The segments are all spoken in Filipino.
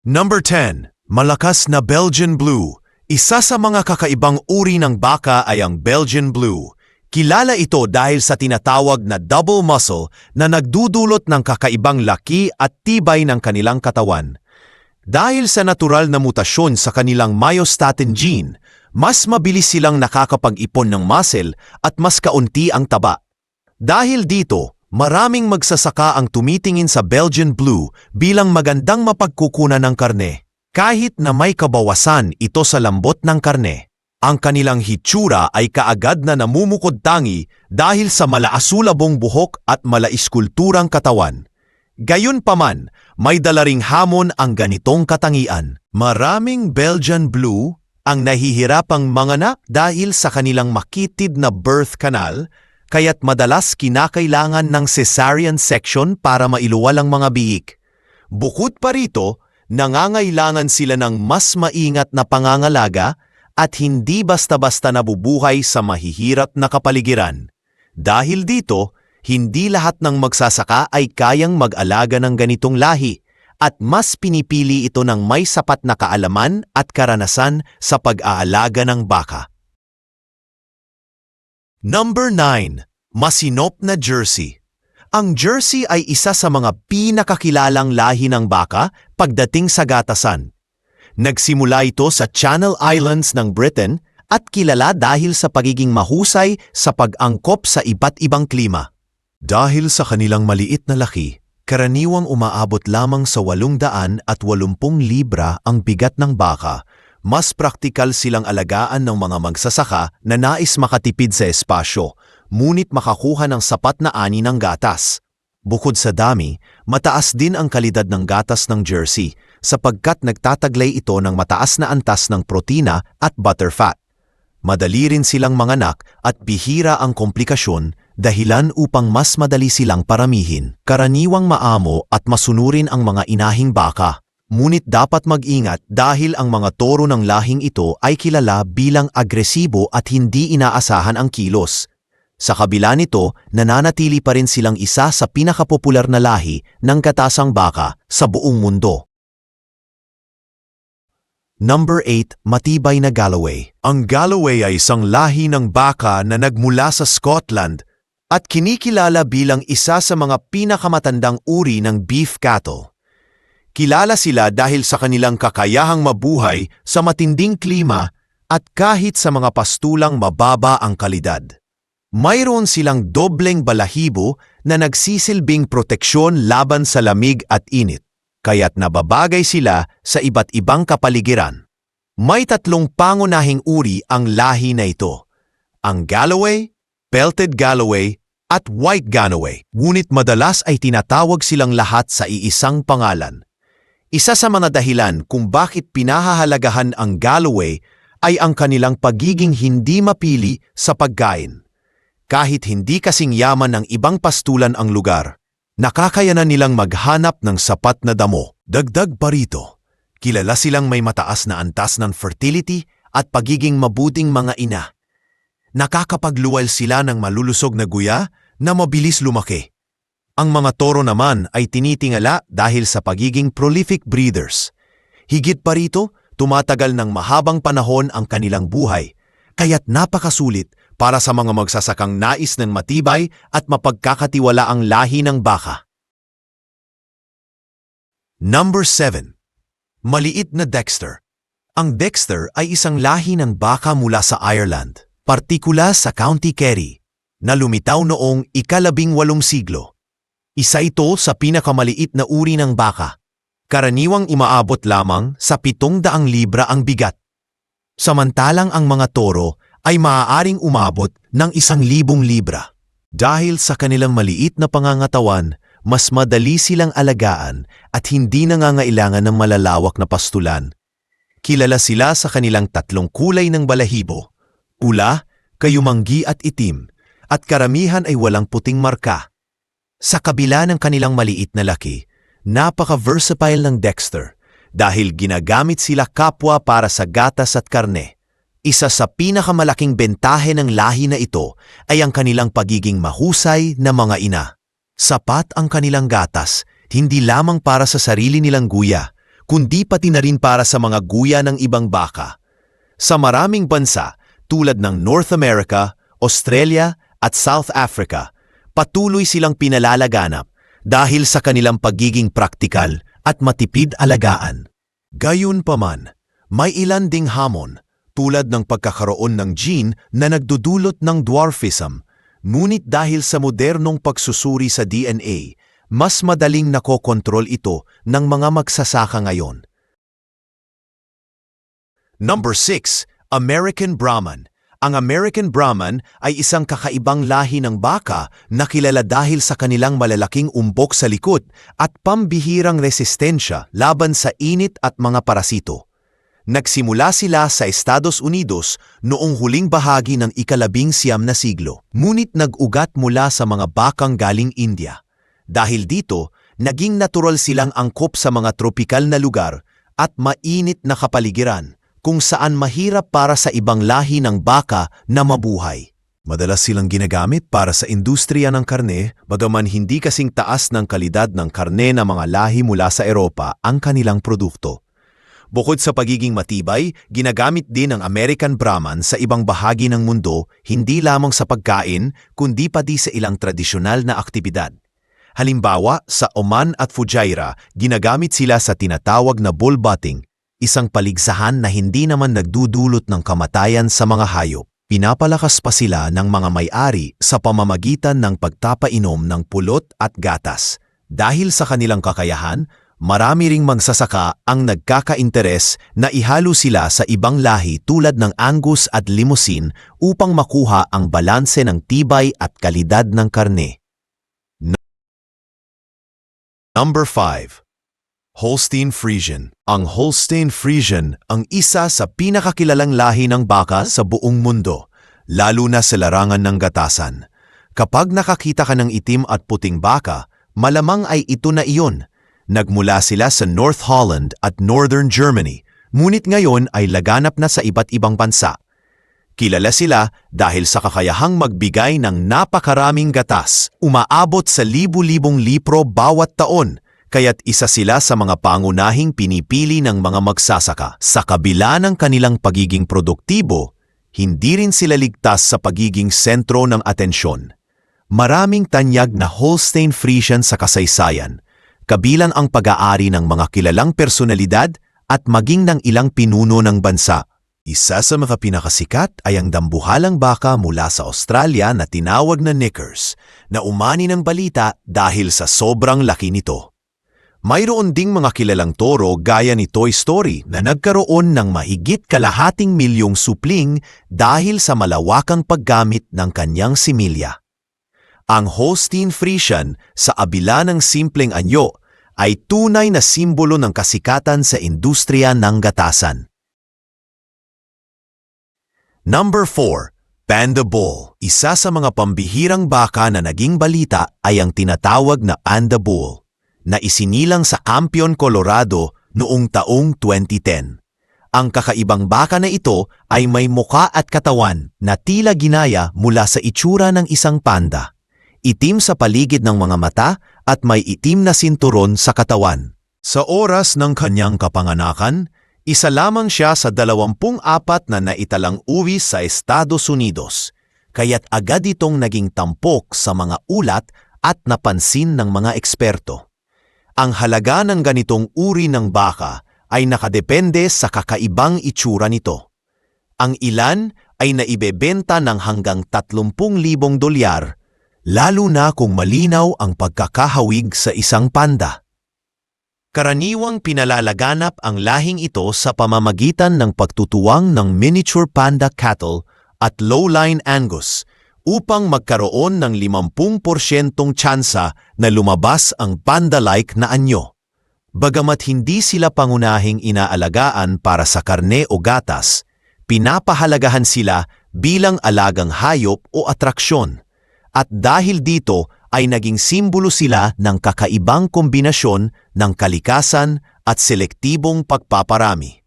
Number 10. Malakas na Belgian Blue. Isa sa mga kakaibang uri ng baka ay ang Belgian Blue. Kilala ito dahil sa tinatawag na double muscle na nagdudulot ng kakaibang laki at tibay ng kanilang katawan. Dahil sa natural na mutasyon sa kanilang myostatin gene, mas mabilis silang nakakapag-ipon ng muscle at mas kaunti ang taba. Dahil dito, maraming magsasaka ang tumitingin sa Belgian Blue bilang magandang mapagkukunan ng karne. Kahit na may kabawasan ito sa lambot ng karne, ang kanilang hitsura ay kaagad na namumukod tangi dahil sa malaasulabong buhok at malaiskulturang katawan. Gayunpaman, may dala ring hamon ang ganitong katangian. Maraming Belgian Blue ang nahihirapang manganak dahil sa kanilang makitid na birth canal, kaya't madalas kinakailangan ng cesarean section para mailuwal ang mga biik. Bukod pa rito, nangangailangan sila ng mas maingat na pangangalaga at hindi basta-basta nabubuhay sa mahihirap na kapaligiran. Dahil dito, hindi lahat ng magsasaka ay kayang mag-alaga ng ganitong lahi at mas pinipili ito ng may sapat na kaalaman at karanasan sa pag-aalaga ng baka. Number 9. Masinop na Jersey Ang Jersey ay isa sa mga pinakakilalang lahi ng baka pagdating sa gatasan. Nagsimula ito sa Channel Islands ng Britain at kilala dahil sa pagiging mahusay sa pag-angkop sa iba't ibang klima. Dahil sa kanilang maliit na laki, karaniwang umaabot lamang sa 800 at 80 libra ang bigat ng baka, mas praktikal silang alagaan ng mga magsasaka na nais makatipid sa espasyo, ngunit makakuha ng sapat na ani ng gatas. Bukod sa dami, mataas din ang kalidad ng gatas ng Jersey sapagkat nagtataglay ito ng mataas na antas ng protina at butterfat. Madali rin silang manganak at bihira ang komplikasyon dahilan upang mas madali silang paramihin. Karaniwang maamo at masunurin ang mga inahing baka. Ngunit dapat mag-ingat dahil ang mga toro ng lahing ito ay kilala bilang agresibo at hindi inaasahan ang kilos. Sa kabila nito, nananatili pa rin silang isa sa pinakapopular na lahi ng katasang baka sa buong mundo. Number 8, Matibay na Galloway. Ang Galloway ay isang lahi ng baka na nagmula sa Scotland at kinikilala bilang isa sa mga pinakamatandang uri ng beef cattle. Kilala sila dahil sa kanilang kakayahang mabuhay sa matinding klima at kahit sa mga pastulang mababa ang kalidad. Mayroon silang dobleng balahibo na nagsisilbing proteksyon laban sa lamig at init kaya't nababagay sila sa iba't ibang kapaligiran. May tatlong pangunahing uri ang lahi na ito. Ang Galloway, Belted Galloway, at White Galloway. Ngunit madalas ay tinatawag silang lahat sa iisang pangalan. Isa sa mga dahilan kung bakit pinahahalagahan ang Galloway ay ang kanilang pagiging hindi mapili sa pagkain. Kahit hindi kasing yaman ng ibang pastulan ang lugar, nakakayanan nilang maghanap ng sapat na damo. Dagdag pa rito, kilala silang may mataas na antas ng fertility at pagiging mabuting mga ina. Nakakapagluwal sila ng malulusog na guya na mabilis lumaki. Ang mga toro naman ay tinitingala dahil sa pagiging prolific breeders. Higit pa rito, tumatagal ng mahabang panahon ang kanilang buhay, kaya't napakasulit para sa mga magsasakang nais ng matibay at mapagkakatiwala ang lahi ng baka. Number 7. Maliit na Dexter. Ang Dexter ay isang lahi ng baka mula sa Ireland, partikula sa County Kerry, na lumitaw noong ikalabing walong siglo. Isa ito sa pinakamaliit na uri ng baka. Karaniwang umaabot lamang sa pitong daang libra ang bigat. Samantalang ang mga toro ay maaaring umabot ng isang libong libra. Dahil sa kanilang maliit na pangangatawan, mas madali silang alagaan at hindi nangangailangan ng malalawak na pastulan. Kilala sila sa kanilang tatlong kulay ng balahibo, pula, kayumanggi at itim, at karamihan ay walang puting marka. Sa kabila ng kanilang maliit na laki, napaka-versatile ng Dexter dahil ginagamit sila kapwa para sa gatas at karne. Isa sa pinakamalaking bentahe ng lahi na ito ay ang kanilang pagiging mahusay na mga ina. Sapat ang kanilang gatas, hindi lamang para sa sarili nilang guya, kundi pati na rin para sa mga guya ng ibang baka. Sa maraming bansa, tulad ng North America, Australia at South Africa, patuloy silang pinalalaganap dahil sa kanilang pagiging praktikal at matipid alagaan. Gayunpaman, may ilan ding hamon tulad ng pagkakaroon ng gene na nagdudulot ng dwarfism, ngunit dahil sa modernong pagsusuri sa DNA, mas madaling nakokontrol ito ng mga magsasaka ngayon. Number 6. American Brahman. Ang American Brahman ay isang kakaibang lahi ng baka na kilala dahil sa kanilang malalaking umbok sa likod at pambihirang resistensya laban sa init at mga parasito. Nagsimula sila sa Estados Unidos noong huling bahagi ng ikalabing siyam na siglo, ngunit nag-ugat mula sa mga bakang galing India. Dahil dito, naging natural silang angkop sa mga tropikal na lugar at mainit na kapaligiran kung saan mahirap para sa ibang lahi ng baka na mabuhay. Madalas silang ginagamit para sa industriya ng karne, bagaman hindi kasing taas ng kalidad ng karne ng mga lahi mula sa Europa ang kanilang produkto. Bukod sa pagiging matibay, ginagamit din ang American Brahman sa ibang bahagi ng mundo, hindi lamang sa pagkain, kundi pati sa ilang tradisyonal na aktibidad. Halimbawa, sa Oman at Fujairah, ginagamit sila sa tinatawag na bull butting, isang paligsahan na hindi naman nagdudulot ng kamatayan sa mga hayop. Pinapalakas pa sila ng mga may-ari sa pamamagitan ng pagtapainom ng pulot at gatas. Dahil sa kanilang kakayahan, marami ring magsasaka ang nagkakainteres na ihalo sila sa ibang lahi tulad ng Angus at Limousin upang makuha ang balanse ng tibay at kalidad ng karne. Number 5. Holstein Friesian. Ang Holstein Friesian ang isa sa pinakakilalang lahi ng baka sa buong mundo, lalo na sa larangan ng gatasan. Kapag nakakita ka ng itim at puting baka, malamang ay ito na iyon. Nagmula sila sa North Holland at Northern Germany, ngunit ngayon ay laganap na sa iba't ibang bansa. Kilala sila dahil sa kakayahang magbigay ng napakaraming gatas, umaabot sa libu-libong litro bawat taon, kaya't isa sila sa mga pangunahing pinipili ng mga magsasaka. Sa kabila ng kanilang pagiging produktibo, hindi rin sila ligtas sa pagiging sentro ng atensyon. Maraming tanyag na Holstein Friesian sa kasaysayan, kabilang ang pag-aari ng mga kilalang personalidad at maging ng ilang pinuno ng bansa. Isa sa mga pinakasikat ay ang dambuhalang baka mula sa Australia na tinawag na Knickers, na umani ng balita dahil sa sobrang laki nito. Mayroon ding mga kilalang toro gaya ni Toy Story na nagkaroon ng mahigit kalahating milyong supling dahil sa malawakang paggamit ng kanyang similya. Ang Holstein Friesian sa abila ng simpleng anyo ay tunay na simbolo ng kasikatan sa industriya ng gatasan. Number 4. Panda Bull. Isa sa mga pambihirang baka na naging balita ay ang tinatawag na Panda Bull, na isinilang sa Campion, Colorado noong taong 2010. Ang kakaibang baka na ito ay may muka at katawan na tila ginaya mula sa itsura ng isang panda. Itim sa paligid ng mga mata at may itim na sinturon sa katawan. Sa oras ng kanyang kapanganakan, isa lamang siya sa dalawampung apat na naitalang uwi sa Estados Unidos, kaya't agad itong naging tampok sa mga ulat at napansin ng mga eksperto. Ang halaga ng ganitong uri ng baka ay nakadepende sa kakaibang itsura nito. Ang ilan ay naibebenta ng hanggang 30,000 dolyar, lalo na kung malinaw ang pagkakahawig sa isang panda. Karaniwang pinalalaganap ang lahing ito sa pamamagitan ng pagtutuwang ng miniature panda cattle at lowline Angus upang magkaroon ng 50% tsansa na lumabas ang panda-like na anyo. Bagamat hindi sila pangunahing inaalagaan para sa karne o gatas, pinapahalagahan sila bilang alagang hayop o atraksyon. At dahil dito ay naging simbolo sila ng kakaibang kombinasyon ng kalikasan at selektibong pagpaparami.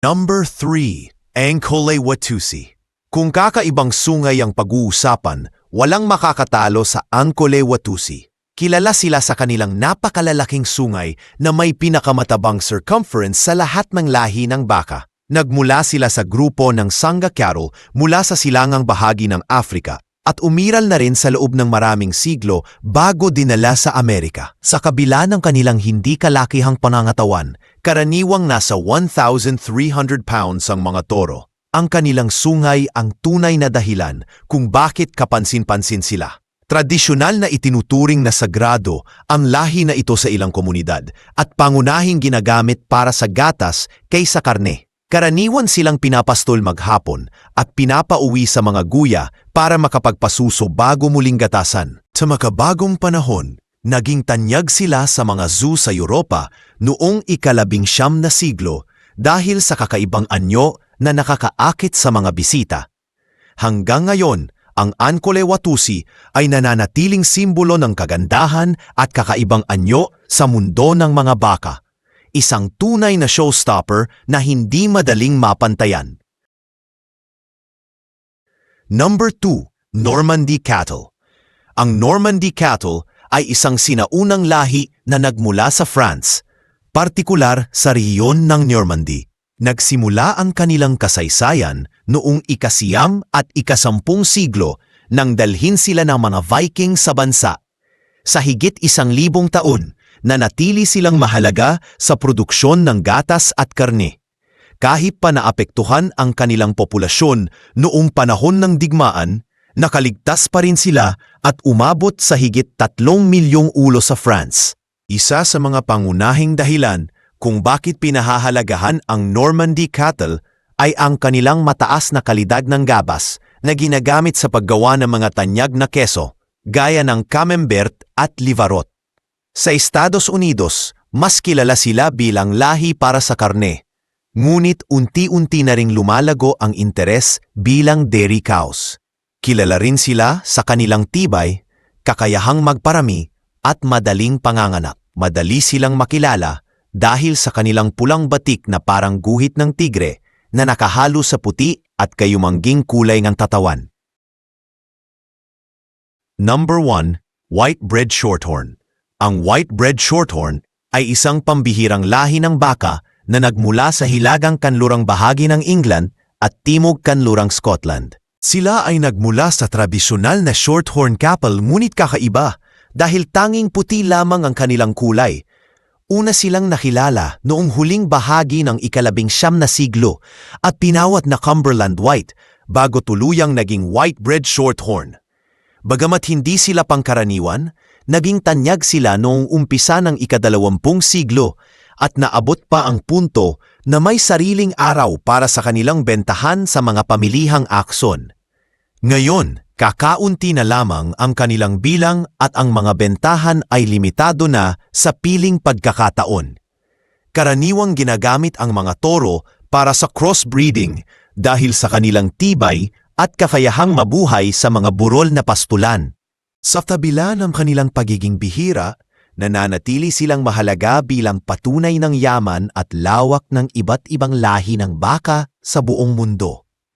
Number 3. Ankole Watusi Kung kakaibang sungay ang pag-uusapan, walang makakatalo sa Ankole Watusi. Kilala sila sa kanilang napakalalaking sungay na may pinakamatabang circumference sa lahat ng lahi ng baka. Nagmula sila sa grupo ng Sangha Cattle mula sa silangang bahagi ng Afrika at umiral na rin sa loob ng maraming siglo bago dinala sa Amerika. Sa kabila ng kanilang hindi kalakihang panangatawan, karaniwang nasa 1,300 pounds ang mga toro. Ang kanilang sungay ang tunay na dahilan kung bakit kapansin-pansin sila. Tradisyonal na itinuturing na sagrado ang lahi na ito sa ilang komunidad at pangunahing ginagamit para sa gatas kaysa karne. Karaniwan silang pinapastol maghapon at pinapauwi sa mga guya para makapagpasuso bago muling gatasan. Sa makabagong panahon, naging tanyag sila sa mga zoo sa Europa noong ikalabing siyam na siglo dahil sa kakaibang anyo na nakakaakit sa mga bisita. Hanggang ngayon, ang Ankole Watusi ay nananatiling simbolo ng kagandahan at kakaibang anyo sa mundo ng mga baka. Isang tunay na showstopper na hindi madaling mapantayan. Number 2, Normandy Cattle. Ang Normandy Cattle ay isang sinaunang lahi na nagmula sa France, partikular sa rehiyon ng Normandy. Nagsimula ang kanilang kasaysayan noong ikasiyam at ikasampung siglo nang dalhin sila ng mga Viking sa bansa. Sa higit isang libong taon, nanatili silang mahalaga sa produksyon ng gatas at karne. Kahit pa naapektuhan ang kanilang populasyon noong panahon ng digmaan, nakaligtas pa rin sila at umabot sa higit tatlong milyong ulo sa France. Isa sa mga pangunahing dahilan kung bakit pinahahalagahan ang Normandy cattle ay ang kanilang mataas na kalidad ng gabas na ginagamit sa paggawa ng mga tanyag na keso, gaya ng Camembert at Livarot. Sa Estados Unidos, mas kilala sila bilang lahi para sa karne, ngunit unti-unti na ring lumalago ang interes bilang dairy cows. Kilala rin sila sa kanilang tibay, kakayahang magparami at madaling panganganak. Madali silang makilala dahil sa kanilang pulang batik na parang guhit ng tigre na nakahalo sa puti at kayumangging kulay ng tatawan. Number 1, White Bread Shorthorn. Ang White Bread Shorthorn ay isang pambihirang lahi ng baka na nagmula sa hilagang kanlurang bahagi ng England at timog kanlurang Scotland. Sila ay nagmula sa tradisyonal na shorthorn cattle ngunit kakaiba dahil tanging puti lamang ang kanilang kulay Una silang nakilala noong huling bahagi ng ikalabing siyam na siglo at pinawat na Cumberland White bago tuluyang naging white bread shorthorn. Bagamat hindi sila pangkaraniwan, naging tanyag sila noong umpisa ng ikadalawampung siglo at naabot pa ang punto na may sariling araw para sa kanilang bentahan sa mga pamilihang akson. Ngayon, Kakaunti na lamang ang kanilang bilang at ang mga bentahan ay limitado na sa piling pagkakataon. Karaniwang ginagamit ang mga toro para sa crossbreeding dahil sa kanilang tibay at kakayahang mabuhay sa mga burol na pastulan. Sa tabila ng kanilang pagiging bihira, nananatili silang mahalaga bilang patunay ng yaman at lawak ng iba't ibang lahi ng baka sa buong mundo.